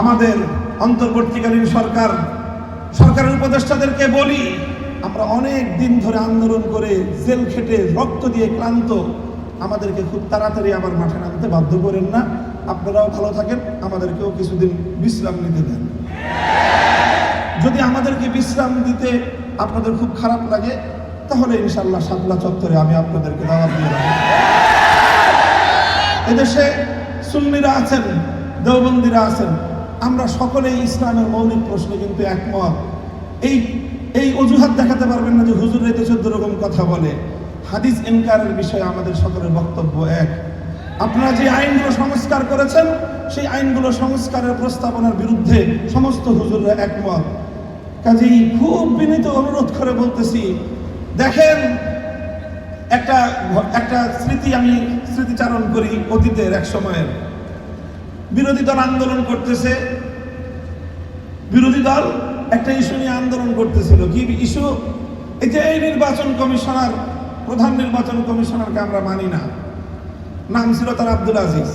আমাদের অন্তর্বর্তীকালীন সরকার, সরকারের উপদেষ্টাদেরকে বলি, আমরা অনেক দিন ধরে আন্দোলন করে জেল খেটে রক্ত দিয়ে ক্লান্ত। আমাদেরকে খুব তাড়াতাড়ি আবার মাঠে নামতে বাধ্য করেন না। আপনারাও ভালো থাকেন, আমাদেরকেও কিছুদিন বিশ্রাম নিতে দেন। যদি আমাদেরকে বিশ্রাম দিতে আপনাদের খুব খারাপ লাগে, তাহলে ইনশাল্লাহ শাপলা চত্বরে আমি আপনাদেরকে দাওয়াত দিয়ে রাখব। এদেশে সুন্নিরা আছেন, দেওবন্দিরা আছেন আমরা সকলেই ইসলামের মৌলিক প্রশ্নে কিন্তু একমত। এই এই অজুহাত দেখাতে পারবেন না যে হুজুর এতে চোদ্দ রকম কথা বলে। হাদিস ইনকারের বিষয়ে আমাদের সকলের বক্তব্য এক। আপনারা যে আইনগুলো সংস্কার করেছেন, সেই আইনগুলো সংস্কারের প্রস্তাবনার বিরুদ্ধে সমস্ত হুজুররা একমত। কাজেই খুব বিনীত অনুরোধ করে বলতেছি, দেখেন, একটা একটা স্মৃতি আমি স্মৃতিচারণ করি অতীতের এক সময়ের। বিরোধী দল আন্দোলন করতেছে। বিরোধী দল একটা ইস্যু নিয়ে আন্দোলন করতেছিল। কি ইস্যু? এই যে এই নির্বাচন কমিশনার, প্রধান নির্বাচন কমিশনারকে আমরা মানি না। নাম ছিল তার আব্দুল আজিজ।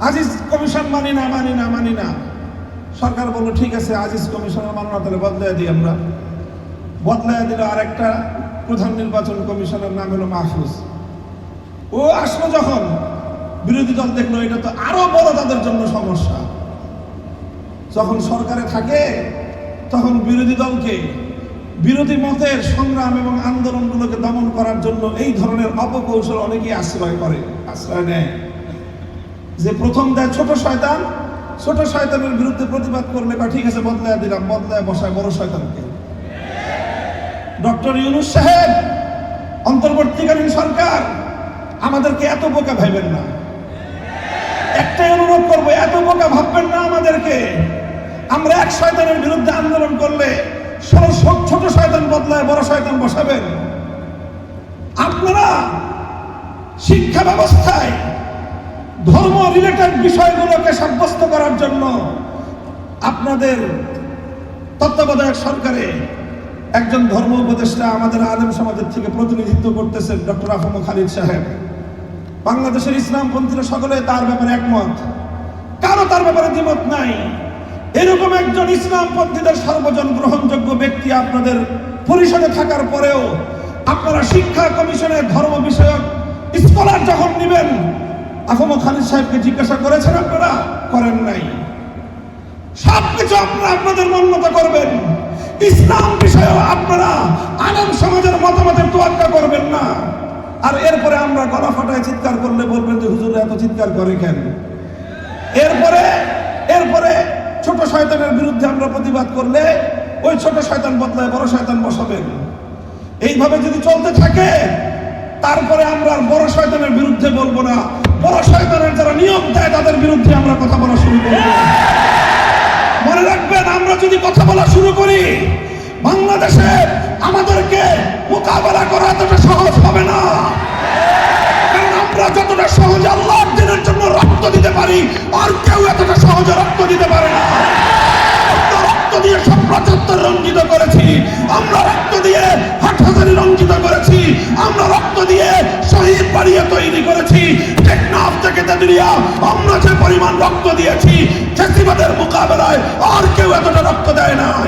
আজিজ কমিশন মানি না মানি না মানি না। সরকার বলল, ঠিক আছে, আজিজ কমিশনার মানো না, তাহলে বদলাই দিই আমরা। বদলায় দিল আরেকটা প্রধান নির্বাচন কমিশনের, নাম হলো মাহফুজ। ও আসলো যখন বিরোধী দল দেখল এটা তো আরও বড় তাদের জন্য সমস্যা। যখন সরকারে থাকে, তখন বিরোধী দলকে বিরোধী মতের সংগ্রাম এবং আন্দোলনগুলোকে দমন করার জন্য এই ধরনের অপকৌশল অনেকেই আশ্রয় করে, আশ্রয় নেয়। যে প্রথম দেয় ছোট শয়তান, ছোট শয়তানের বিরুদ্ধে প্রতিবাদ করলে বা ঠিক আছে বদলায় দিলাম, বদলায় বসায় বড় শয়তানকে। ডক্টর ইউনুস সাহেব, অন্তর্বর্তীকালীন সরকার, আমাদেরকে এত বোকা ভাইবেন না। করব, এত বোকা ভাববেন না আমাদেরকে। আমরা এক শয়তানের বিরুদ্ধে আন্দোলন করলে ছোট শয়তান বদলায়, বড় শয়তান বসাবেন। আপনারা শিক্ষা ব্যবস্থায় ধর্ম রিলেটেড বিষয়গুলোকে সাব্যস্ত করার জন্য আপনাদের তত্ত্বাবধায়ক সরকারে একজন ধর্ম উপদেষ্টা আমাদের আলেম সমাজের থেকে প্রতিনিধিত্ব করতেছেন, ডক্টর আহম খালিদ সাহেব। বাংলাদেশের ইসলামপন্থীরা সকলে তার ব্যাপারে একমত। কারও তার ব্যাপারে দ্বিমত নাই। এরকম একজন ইসলাম ইসলামপন্থীদের সর্বজন গ্রহণযোগ্য ব্যক্তি আপনাদের পরিষদে থাকার পরেও আপনারা শিক্ষা কমিশনের ধর্ম বিষয়ক স্কলার যখন নেবেন আহম খালিদ সাহেবকে জিজ্ঞাসা করেছেন আপনারা? করেন নাই। সবকিছু আপনারা আপনাদের মন মতো করবেন। ইসলাম বিষয়েও আপনারা আনন্দ সমাজের মতামতের তোয়াক্কা করবেন না। আর এরপরে আমরা গলা ফাটায় চিৎকার করলে বলবেন যে, হুজুর, এত চিৎকার করে কেন? এরপরে এরপরে ছোট শয়তানের বিরুদ্ধে আমরা প্রতিবাদ করলে ওই ছোট শয়তান বদলায়, বড় শয়তান বসাবেন এইভাবে যদি চলতে থাকে, তারপরে আমরা বড় শয়তানের বিরুদ্ধে বলব না। বড় শয়তানের যারা নিয়োগ দেয়, তাদের বিরুদ্ধে আমরা কথা বলা শুরু করব। মনে রাখবেন, আমরা যদি কথা বলা শুরু করি, বাংলাদেশে আমাদেরকে মোকাবেলা করা এতটা সহজ হবে না। কারণ আমরা যতটা সহজ আল্লাহর দিনের জন্য রক্ত দিতে পারি, আর কেউ এতটা সহজে রক্ত দিতে পারে না। আমরা যে পরিমাণ রক্ত দিয়েছি ফেসিবাদের মোকাবেলায় আর কেউ এতটা রক্ত দেয় নাই।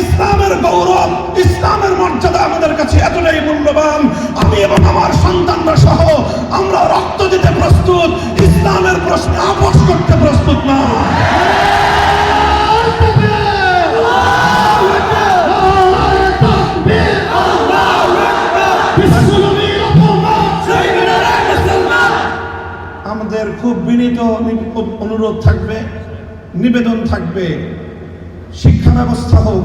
ইসলামের গৌরব, ইসলামের মর্যাদা আমাদের কাছে এতটাই মূল্যবান। আমি এবং আমার সন্তানরা সহ আমরা রক্ত দিতে প্রস্তুত, ইসলামের প্রশ্নে আপোষ করতে প্রস্তুত না। আমাদের খুব বিনীত অনুরোধ থাকবে, নিবেদন থাকবে। শিক্ষা ব্যবস্থা হোক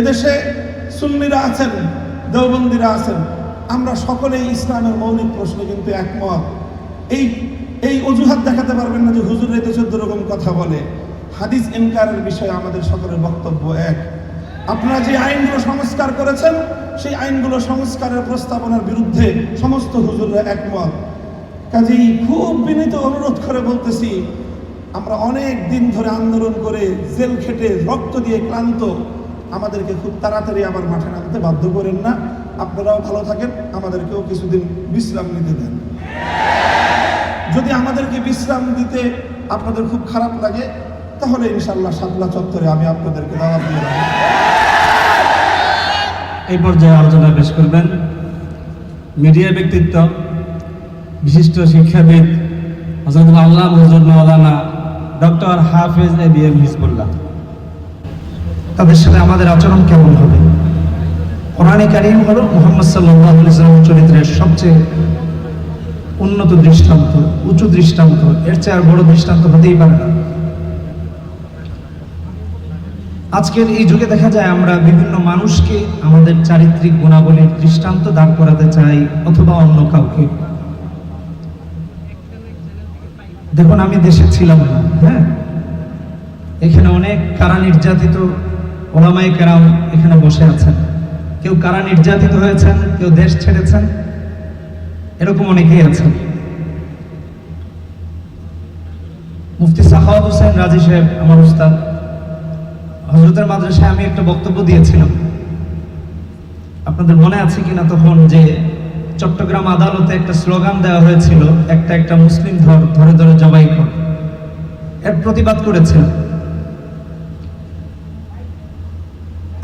এদেশে সুন্নিরা আছেন, দেওবন্দিরা আছেন। আমরা সকলেই ইসলামের মৌলিক প্রশ্নে কিন্তু একমত। এই এই অজুহাত দেখাতে পারবেন না যে হুজুর এতে চোদ্দ রকম কথা বলে। হাদিস ইনকারের বিষয়ে আমাদের সকলের বক্তব্য এক। আপনারা যে আইনগুলো সংস্কার করেছেন, সেই আইনগুলো সংস্কারের প্রস্তাবনার বিরুদ্ধে সমস্ত হুজুররা একমত। কাজেই খুব বিনীত অনুরোধ করে বলতেছি, আমরা অনেক দিন ধরে আন্দোলন করে জেল খেটে রক্ত দিয়ে ক্লান্ত। আমাদেরকে খুব তাড়াতাড়ি আবার মাঠে নামতে বাধ্য করেন না। আপনারাও ভালো থাকেন, আমাদেরকেও কিছুদিন বিশ্রাম নিতে দেন। যদি আমাদেরকে বিশ্রাম দিতে আপনাদের খুব খারাপ লাগে, তাহলে ইনশাল্লাহ শাপলা চত্বরে আমি আপনাদেরকে দাওয়াত দিয়ে রাখব এই পর্যায়ে আলোচনা পেশ করবেন মিডিয়া ব্যক্তিত্ব, বিশিষ্ট শিক্ষাবিদ হজরত আল্লাহ হুজুর মৌলানা doctor Hafiz A B M Hizbullah. তাদের সাথে আমাদের আচরণ কেমন হবে? কোরআনে কারিম হল মোহাম্মদ সাল্লাহ চরিত্রের সবচেয়ে উন্নত দৃষ্টান্ত, উঁচু দৃষ্টান্ত। এর চেয়ে আর বড় দৃষ্টান্ত হতেই পারে না। আজকের এই যুগে দেখা যায় আমরা বিভিন্ন মানুষকে আমাদের চারিত্রিক গুণাবলীর দৃষ্টান্ত দাঁড় করাতে চাই অথবা অন্য কাউকে। দেখুন, আমি দেশে ছিলাম না হ্যাঁ? এখানে অনেক কারা নির্যাতিত ওলামাই কেরাম এখানে বসে আছেন। কেউ কারা নির্যাতিত হয়েছেন, কেউ দেশ ছেড়েছেন, এরকম অনেকেই আছেন। মুফতি সাখাওয়াত হোসেন রাজি সাহেব, আমার উস্তাদ। হজরতের মাদ্রাসায় আমি একটা বক্তব্য দিয়েছিলাম। আপনাদের মনে আছে কিনা তখন যে চট্টগ্রাম আদালতে একটা স্লোগান দেওয়া হয়েছিল, একটা একটা মুসলিম ধর ধরে ধরে জবাই কর। এর প্রতিবাদ করেছিলাম।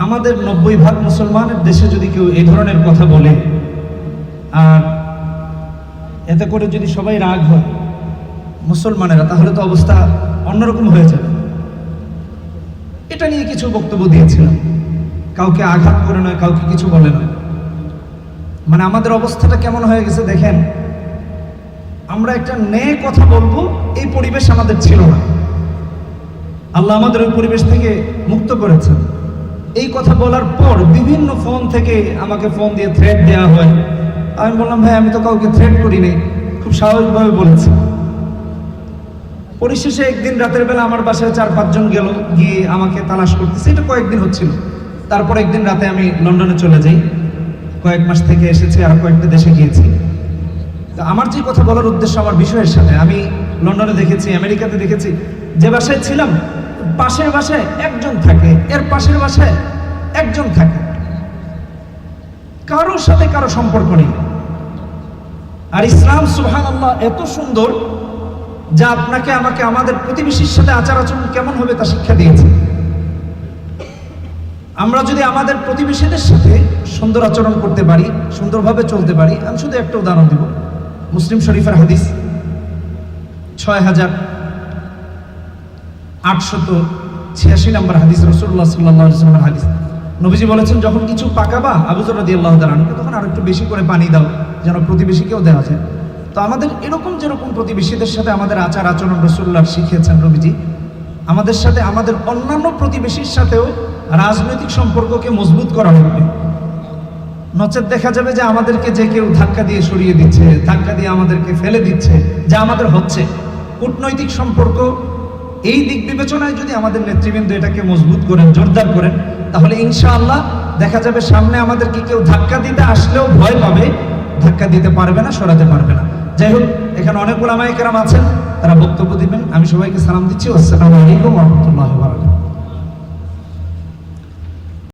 আমাদের নব্বই ভাগ মুসলমানের দেশে যদি কেউ এই ধরনের কথা বলে, আর এতে করে যদি সবাই রাগ হয় মুসলমানেরা, তাহলে তো অবস্থা অন্যরকম হয়ে যাবে। এটা নিয়ে কিছু বক্তব্য দিয়েছিলাম। কাউকে আঘাত করে নয়, কাউকে কিছু বলে নয়। মানে আমাদের অবস্থাটা কেমন হয়ে গেছে দেখেন, আমরা একটা ন্যায় কথা বলব, এই পরিবেশ আমাদের ছিল না। আল্লাহ আমাদের ওই পরিবেশ থেকে মুক্ত করেছেন। এই কথা বলার পর বিভিন্ন ফোন থেকে আমাকে ফোন দিয়ে থ্রেড দেওয়া হয়। আমি বললাম, ভাই, আমি তো কাউকে থ্রেড করিনি। খুব স্বাভাবিকভাবে বলেছি। পরিশেষে একদিন রাতের বেলা আমার বাসায় চার পাঁচজন গেল, গিয়ে আমাকে তালাশ করতেছে। এটা কয়েকদিন হচ্ছিল। তারপর একদিন রাতে আমি লন্ডনে চলে যাই। কয়েক মাস থেকে এসেছি, আর কয়েকটা দেশে গিয়েছি। তো আমার যে কথা বলার উদ্দেশ্য আমার বিষয়ের সাথে। আমি লন্ডনে দেখেছি, আমেরিকাতে দেখেছি। যে বাসায় ছিলাম পাশের বাসায় একজন থাকে, এর পাশের বাসায় একজন থাকে। কারোর সাথে কারও সম্পর্ক নেই। আর ইসলাম সুহান আল্লাহ এত সুন্দর যা আপনাকে, আমাকে, আমাদের প্রতিবেশীর সাথে আচার আচরণ কেমন হবে তা শিক্ষা দিয়েছে। আমরা যদি আমাদের প্রতিবেশীদের সাথে সুন্দর আচরণ করতে পারি, সুন্দরভাবে চলতে পারি, আমি শুধু একটা উদাহরণ দিব। মুসলিম শরীফের হাদিস, ছয় হাজার আটশত ছিয়াশি নম্বর হাদিস রসুল্লাহ সাল্লাহ হাদিস। নবীজি বলেছেন, যখন কিছু পাকাবা আবুজর রাদি আল্লাহ দালানকে তখন আর একটু বেশি করে পানি দাও, যেন প্রতিবেশীকেও দেওয়া যায়। তো আমাদের এরকম যেরকম প্রতিবেশীদের সাথে আমাদের আচার আচরণ রসুল্লাহ শিখিয়েছেন রবিজি আমাদের সাথে আমাদের অন্যান্য প্রতিবেশীর সাথেও রাজনৈতিক সম্পর্ককে মজবুত করা হবে। নচেত দেখা যাবে যে আমাদেরকে যে কেউ ধাক্কা দিয়ে সরিয়ে দিচ্ছে, ধাক্কা দিয়ে আমাদেরকে ফেলে দিচ্ছে, যা আমাদের হচ্ছে। কূটনৈতিক সম্পর্ক এই দিক বিবেচনায় যদি আমাদের নেতৃবৃন্দ এটাকে মজবুত করেন, জোরদার করেন, তাহলে ইনশাআল্লাহ দেখা যাবে সামনে আমাদেরকে কেউ ধাক্কা দিতে আসলেও ভয় পাবে, ধাক্কা দিতে পারবে না, সরাতে পারবে না। যাই হোক, এখানে অনেক আমায় কেরাম আছেন, তারা বক্তব্য দিবেন। আমি সবাইকে সালাম দিচ্ছি। আসসালামু আলাইকুম রহমতুল্লাহ